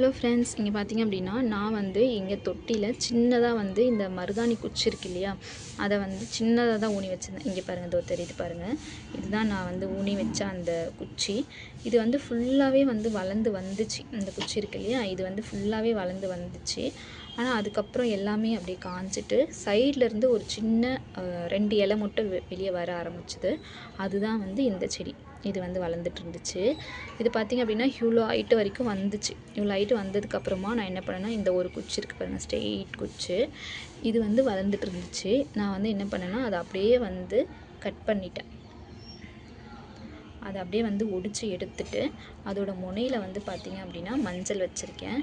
Hello friends இங்கே பார்த்தீங்க அப்படின்னா நான் வந்து இங்கே தொட்டியில் சின்னதாக வந்து இந்த மருதாணி குச்சி இருக்கு இல்லையா? அதை வந்து சின்னதாக தான் ஊனி வச்சுருந்தேன். இங்கே பாருங்கள் இதோ தெரியுது பாருங்கள் இதுதான் நான் வந்து ஊனி வச்ச அந்த குச்சி. இது வந்து ஃபுல்லாகவே வந்து வளர்ந்து வந்துச்சு. இந்த குச்சி இருக்கு இல்லையா? இது வந்து ஃபுல்லாகவே வளர்ந்து வந்துச்சு. ஆனால் அதுக்கப்புறம் எல்லாமே அப்படியே காஞ்சிட்டு சைடில் இருந்து ஒரு சின்ன ரெண்டு இலை மட்டும் வெ- வெளியே வர ஆரம்பிச்சுது. அதுதான் வந்து இந்த செடி. இது வந்து வளர்ந்துட்டு இருந்துச்சு இது பார்த்திங்க அப்படின்னா இவ்வளோ ஹைட்டு வரைக்கும் வந்துச்சு. இவ்வளோ ஹைட்டு வந்ததுக்கப்புறமா நான் என்ன பண்ணேன்னா இந்த ஒரு குச்சி இருக்குது பாருங்கள் ஸ்ட்ரெயிட் குச்சி. இது வந்து வளர்ந்துட்டு இருந்துச்சு நான் வந்து என்ன பண்ணேன்னா அதை அப்படியே வந்து கட் பண்ணிட்டேன். அதை அப்படியே வந்து ஒடிச்சு எடுத்துட்டு அதோட முனையில் வந்து பார்த்திங்க அப்படின்னா மஞ்சள் வச்சுருக்கேன்.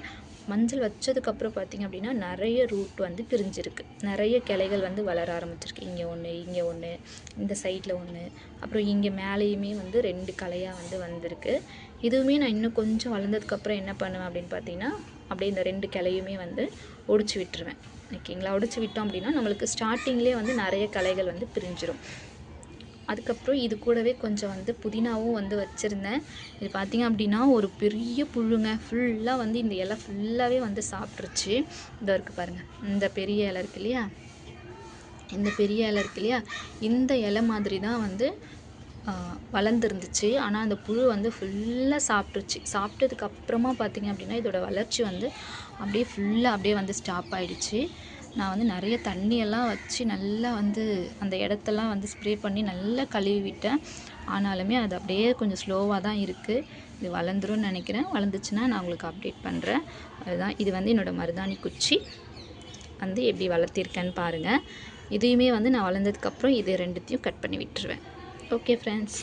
மஞ்சள் வச்சதுக்கப்புறம் பார்த்திங்க அப்படின்னா நிறைய ரூட் வந்து பிரிஞ்சிருக்கு. நிறைய கிளைகள் வந்து வளர ஆரம்பிச்சிருக்கு. இங்கே ஒன்று இங்கே ஒன்று இந்த சைடில் ஒன்று அப்புறம் இங்கே மேலேயுமே வந்து ரெண்டு கலையாக வந்து வந்திருக்கு. இதுவுமே நான் இன்னும் கொஞ்சம் வளர்ந்ததுக்கப்புறம் என்ன பண்ணுவேன் அப்படின்னு பார்த்தீங்கன்னா அப்படியே இந்த ரெண்டு கிளையுமே வந்து ஒடிச்சு விட்டுருவேன். ஓகேங்களா? ஒடிச்சு விட்டோம் அப்படின்னா நம்மளுக்கு ஸ்டார்டிங்லேயே வந்து நிறைய கலைகள் வந்து பிரிஞ்சிடும் அதுக்கப்புறம் இது கூடவே கொஞ்சம் வந்து புதினாவும் வந்து வச்சுருந்தேன். இது பார்த்திங்க அப்படின்னா ஒரு பெரிய புழுங்க. ஃபுல்லாக வந்து இந்த இலை ஃபுல்லாகவே வந்து சாப்பிட்ருச்சு இதோ இருக்குது பாருங்கள் இந்த பெரிய இலை இருக்கு இல்லையா? இந்த பெரிய இலை இருக்கு இல்லையா? இந்த இலை மாதிரி தான் வந்து வளர்ந்துருந்துச்சு. ஆனால் அந்த புழு வந்து ஃபுல்லாக சாப்பிட்ருச்சு சாப்பிட்டதுக்கு அப்புறமா பார்த்திங்க அப்படின்னா இதோட வளர்ச்சி வந்து அப்படியே ஃபுல்லாக அப்படியே வந்து ஸ்டாப் ஆகிடுச்சு நான் வந்து நிறைய தண்ணியெல்லாம் வச்சு நல்லா வந்து அந்த இடத்தெல்லாம் வந்து ஸ்ப்ரே பண்ணி நல்லா கழுவி விட்டேன் ஆனாலுமே அது அப்படியே கொஞ்சம் ஸ்லோவாக தான் இருக்குது இது வளர்ந்துரும்னு நினைக்கிறேன். வளர்ந்துச்சுன்னா நான் உங்களுக்கு அப்டேட் பண்ணுறேன் அதுதான் இது வந்து என்னோடய மருதாணி குச்சி. வந்து எப்படி வளர்த்திருக்கேன்னு பாருங்கள் இதையுமே வந்து நான் வளர்ந்ததுக்கப்புறம் இது ரெண்டுத்தையும் கட் பண்ணி விட்டுருவேன். Okay friends